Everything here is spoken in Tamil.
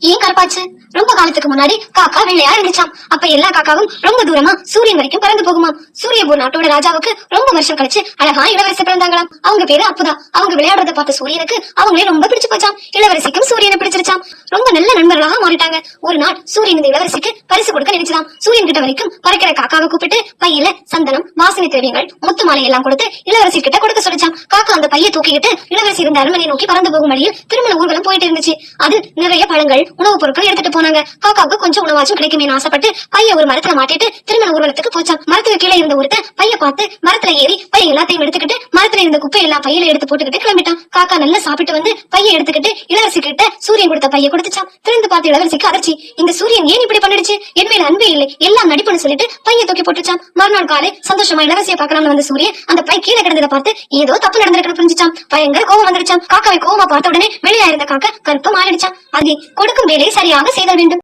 ஏன் கருப்பாச்சு? ரொம்ப காலத்துக்கு முன்னாடி காக்கா வெள்ளையா இருந்துச்சாம் அப்ப எல்லா காக்காவும் ரொம்ப தூரமா சூரியன் வரைக்கும் பறந்து போகுமாம் சூரியபூர் நாட்டோட ராஜாவுக்கு ரொம்ப வருஷம் கழிச்சு அழகா இளவரசி பிறந்தாங்களாம். அவங்க பேரு அப்புதா. அவங்க விளையாடுறத பார்த்த சூரியனுக்கு அவங்களே ரொம்ப பிடிச்சு போச்சாம். இளவரசிக்கும் சூரியனை பிடிச்சிருச்சாம். ரொம்ப நல்ல நண்பர்களாக மாறிட்டாங்க. ஒரு நாள் சூரியன் இந்த இளவரசிக்கு பரிசு கொடுக்க நினைச்சதாம் சூரியன் கிட்ட வரைக்கும் பறக்கிற காக்காவை கூப்பிட்டு பையில சந்தனம் வாசனை திரவியங்கள் முத்து மாலை எல்லாம் கொடுத்து இளவரசி கிட்ட கொடுக்க சொல்லிச்சாம் காக்கா அந்த பையை தூக்கிக்கிட்டு இளவரசி இருந்த அரண்மனை நோக்கி பறந்து போகும் வழியில் திருமண ஊர்வலம் போயிட்டு இருந்துச்சு. அது நிறைய பழங்கள் உணவுப் பொருட்கள் எடுத்துட்டு போனாங்க. காக்காவுக்கு கொஞ்சம் உணவாச்சும் கிடைக்குமே ஆசைப்பட்டு பைய ஒரு மரத்துல மாட்டிட்டு திருமண ஊர்வலத்துக்கு போச்சாம் மரத்துக்கு கீழே இருந்த ஒருத்தன் பைய பார்த்து மரத்துல ஏறி பைய எல்லாத்தையும் எடுத்துக்கிட்டு மரத்துல இருந்த குப்பை எல்லாம் பையில எடுத்து போட்டுக்கிட்டு கிளம்பிட்டான். காக்கா நல்லா சாப்பிட்டு வந்து பைய எடுத்துக்கிட்டு இளவரசி கிட்ட சூரியன் கொடுத்த பைய கூட கொடுத்துச்சாம் திறந்து பார்த்து இளவரசிக்கு அதிர்ச்சி. இந்த சூரியன் ஏன் இப்படி பண்ணிடுச்சு? என் மேல அன்பே இல்லை. எல்லாம் நடிப்புன்னு சொல்லிட்டு பைய தூக்கி போட்டுச்சாம் மறுநாள் காலை சந்தோஷமா இளவரசியை பார்க்கலாம்னு வந்த சூரியன் அந்த பை கீழே கிடந்ததை பார்த்து ஏதோ தப்பு நடந்திருக்குன்னு புரிஞ்சுச்சாம். பயங்கர கோவம் வந்துருச்சாம் காக்காவை கோவமா பார்த்த உடனே வெளியா இருந்த காக்கா கருப்பு மாறிடுச்சாம். அது கொடுக்கும் வேலையை சரியாக செய்தல் வேண்டும்.